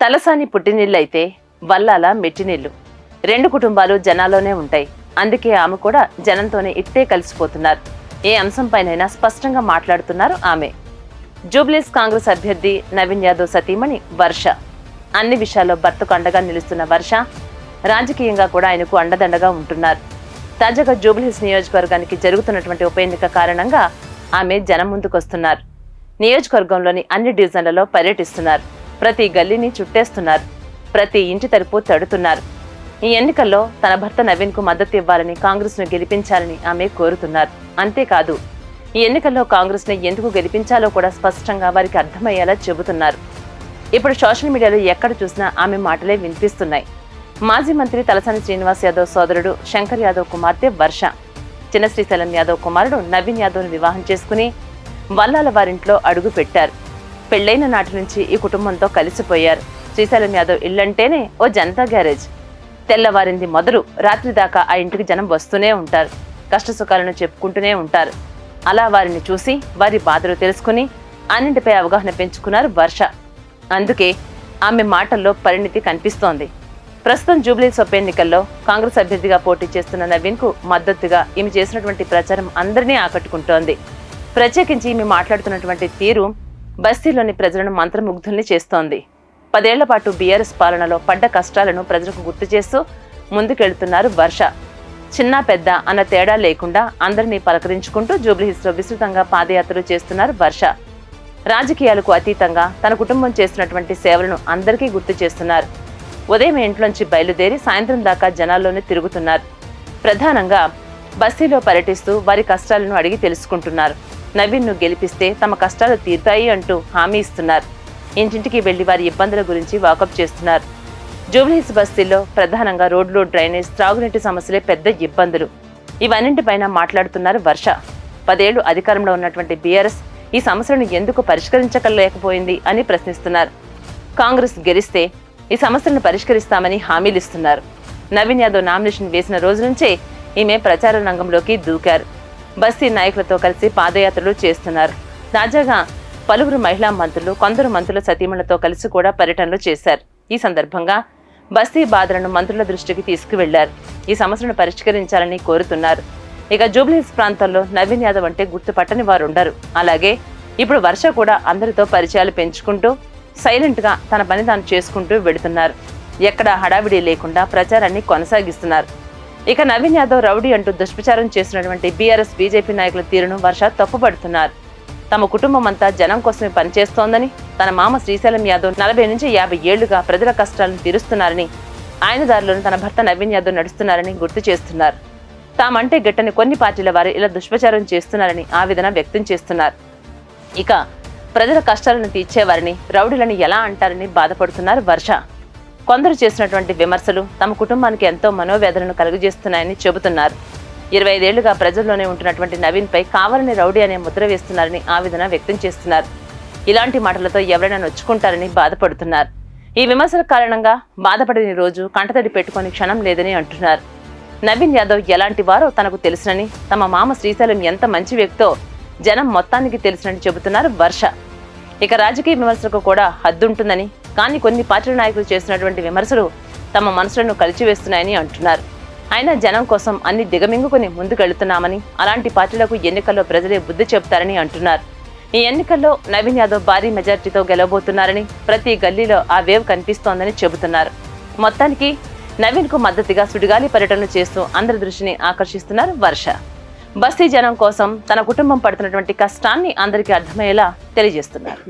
తలసాని పుట్టినిళ్ళైతే వల్లాల మెట్టినిళ్ళు రెండు కుటుంబాలు జనాలోనే ఉంటాయి. అందుకే ఆమె కూడా జనంతోనే ఇట్టే కలిసిపోతున్నారు. ఏ అంశంపైనైనా స్పష్టంగా మాట్లాడుతున్నారు ఆమె. జూబ్లీస్ కాంగ్రెస్ అభ్యర్థి నవీన్ యాదవ్ సతీమణి వర్ష. అన్ని విషయాల్లో భర్తకు అండగా నిలుస్తున్న వర్ష రాజకీయంగా కూడా ఆయనకు అండదండగా ఉంటున్నారు. తాజాగా జూబ్లీహిల్స్ నియోజకవర్గానికి జరుగుతున్నటువంటి ఉప ఎన్నిక కారణంగా ఆమె జనం ముందుకొస్తున్నారు. నియోజకవర్గంలోని అన్ని డివిజన్లలో పర్యటిస్తున్నారు. ప్రతి గల్లీని చుట్టేస్తున్నారు. ప్రతి ఇంటి తరపు తడుతున్నారు. ఈ ఎన్నికల్లో తన భర్త నవీన్కు మద్దతు ఇవ్వాలని కాంగ్రెస్ను గెలిపించాలని ఆమె కోరుతున్నారు. అంతేకాదు ఈ ఎన్నికల్లో కాంగ్రెస్ని ఎందుకు గెలిపించాలో కూడా స్పష్టంగా వారికి అర్థమయ్యేలా చెబుతున్నారు. ఇప్పుడు సోషల్ మీడియాలో ఎక్కడ చూసినా ఆమె మాటలే వినిపిస్తున్నాయి. మాజీ మంత్రి తలసాని శ్రీనివాస్ యాదవ్ సోదరుడు శంకర్ యాదవ్ కుమార్తె వర్ష చిన్న శ్రీశైలం యాదవ్ కుమారుడు నవీన్ యాదవ్ను వివాహం చేసుకుని వల్లాల వారింట్లో అడుగు పెట్టారు పెళ్ళైన నాటి నుంచి ఈ కుటుంబంతో కలిసిపోయారు. శ్రీశైలం యాదవ్ ఇల్లంటేనే ఓ జనతా గ్యారేజ్. తెల్లవారింది మొదలు రాత్రి దాకా ఆ ఇంటికి జనం వస్తూనే ఉంటారు. కష్టసుఖాలను చెప్పుకుంటూనే ఉంటారు. అలా వారిని చూసి వారి బాధలు తెలుసుకుని అన్నింటిపై అవగాహన పెంచుకున్నారు వర్ష. అందుకే ఆమె మాటల్లో పరిణితి కనిపిస్తోంది. ప్రస్తుతం జూబ్లీస్ ఉప ఎన్నికల్లో కాంగ్రెస్ అభ్యర్థిగా పోటీ చేస్తున్న నవీన్కు మద్దతుగా ఈమె చేసినటువంటి ప్రచారం అందరినీ ఆకట్టుకుంటోంది. ప్రత్యేకించి ఈమె మాట్లాడుతున్నటువంటి తీరు బస్తీలోని ప్రజలను మంత్రముగ్ధుల్ని చేస్తోంది. పదేళ్ళ పాటు బీఆర్ఎస్ పాలనలో పడ్డ కష్టాలను ప్రజలకు గుర్తు చేస్తూ ముందుకెళ్తున్నారు వర్ష. చిన్న పెద్ద అన్న తేడా లేకుండా అందరినీ పలకరించుకుంటూ జూబ్లీహిల్స్లో విస్తృతంగా పాదయాత్రలు చేస్తున్నారు వర్ష. రాజకీయాలకు అతీతంగా తన కుటుంబం చేస్తున్నటువంటి సేవలను అందరికీ గుర్తు చేస్తున్నారు. ఉదయం ఇంట్లోంచి బయలుదేరి సాయంత్రం దాకా జనాల్లోనే తిరుగుతున్నారు. ప్రధానంగా బస్తీలో పర్యటిస్తూ వారి కష్టాలను అడిగి తెలుసుకుంటున్నారు. నవీన్ను గెలిపిస్తే తమ కష్టాలు తీరుతాయి అంటూ హామీ ఇస్తున్నారు. ఇంటింటికి వెళ్ళి వారి ఇబ్బందుల గురించి వాకప్ చేస్తున్నారు. జూబ్లీహిల్స్ బస్తీల్లో ప్రధానంగా రోడ్లు డ్రైనేజ్ త్రాగునీటి సమస్యలే పెద్ద ఇబ్బందులు. ఇవన్నింటిపైన మాట్లాడుతున్నారు వర్ష. పదేళ్ళు అధికారంలో ఉన్నటువంటి బీఆర్ఎస్ ఈ సమస్యలను ఎందుకు పరిష్కరించకలేకపోయింది అని ప్రశ్నిస్తున్నారు. కాంగ్రెస్ గెలిస్తే ఈ సమస్యలను పరిష్కరిస్తామని హామీలిస్తున్నారు నవీన్ యాదవ్ నామినేషన్ వేసిన రోజు నుంచే ఈమె ప్రచార రంగంలోకి దూకారు. బస్తీ నాయకులతో కలిసి పాదయాత్రలు చేస్తున్నారు. తాజాగా పలువురు మహిళా మంత్రులు కొందరు మంత్రుల సతీమణులతో కలిసి కూడా పర్యటనలు చేశారు. ఈ సందర్భంగా బస్తీ బాధలను మంత్రుల దృష్టికి తీసుకువెళ్ళారు. ఈ సమస్యను పరిష్కరించాలని కోరుతున్నారు. ఇక జూబ్లీస్ ప్రాంతంలో నవీన్ యాదవ్ అంటే గుర్తుపట్టని వారు ఉండరు అలాగే ఇప్పుడు వర్ష కూడా అందరితో పరిచయాలు పెంచుకుంటూ సైలెంట్గా తన పని తాను చేసుకుంటూ వెడుతున్నారు ఎక్కడా హడావిడి లేకుండా ప్రచారాన్ని కొనసాగిస్తున్నారు. ఇక నవీన్ యాదవ్ రౌడీ అంటూ దుష్ప్రచారం చేసినటువంటి బీఆర్ఎస్ బీజేపీ నాయకుల తీరును వర్ష తప్పుపడుతున్నారు తమ కుటుంబం అంతా జనం కోసమే పనిచేస్తోందని తన మామ శ్రీశైలం యాదవ్ నలభై నుంచి యాభై ఏళ్ళుగా ప్రజల కష్టాలను తీరుస్తున్నారని ఆయన దారిలోనే తన భర్త నవీన్ యాదవ్ నడుస్తున్నారని గుర్తు చేస్తున్నారు. తామంటే గట్టని కొన్ని పార్టీల వారు ఇలా దుష్ప్రచారం చేస్తున్నారని ఆవేదన వ్యక్తం చేస్తున్నారు. ఇక ప్రజల కష్టాలను తీర్చేవారిని రౌడీలని ఎలా అంటారని బాధపడుతున్నారు వర్ష. కొందరు చేసినటువంటి విమర్శలు తమ కుటుంబానికి ఎంతో మనోవేదనను కలుగజేస్తున్నాయని చెబుతున్నారు. ఇరవై ఐదేళ్ళుగా ప్రజల్లోనే ఉంటున్నటువంటి నవీన్ పై కావాలని రౌడీ అనే ముద్ర వేస్తున్నారని ఆవేదన వ్యక్తం చేస్తున్నారు. ఇలాంటి మాటలతో ఎవరైనా నొచ్చుకుంటారని బాధపడుతున్నారు. ఈ విమర్శల కారణంగా బాధపడని రోజు కంటతడి పెట్టుకొని క్షణం లేదని అంటున్నారు. నవీన్ యాదవ్ ఎలాంటి వారో తనకు తెలుసునని తమ మామ శ్రీశైలం ఎంత మంచి వ్యక్తో జనం మొత్తానికి తెలుసునని చెబుతున్నారు వర్ష. ఇక రాజకీయ విమర్శలకు కూడా హద్దుంటుందని కానీ కొన్ని పార్టీల నాయకులు చేసినటువంటి విమర్శలు తమ మనసులను కలిచివేస్తున్నాయని అంటున్నారు. అయినా జనం కోసం అన్ని దిగమింగుకొని ముందుకెళ్తున్నామని అలాంటి పార్టీలకు ఎన్నికల్లో ప్రజలే బుద్ధి చెబుతారని అంటున్నారు. ఈ ఎన్నికల్లో నవీన్ యాదవ్ భారీ మెజార్టీతో గెలవబోతున్నారని ప్రతి గల్లీలో ఆ వేవ్ కనిపిస్తోందని చెబుతున్నారు. మొత్తానికి నవీన్కు మద్దతుగా సుడిగాలి పర్యటనలు చేస్తూ అందరి దృష్టిని ఆకర్షిస్తున్నారు వర్ష. బస్తీ జనం కోసం తన కుటుంబం పడుతున్నటువంటి కష్టాన్ని అందరికీ అర్థమయ్యేలా తెలియజేస్తున్నారు.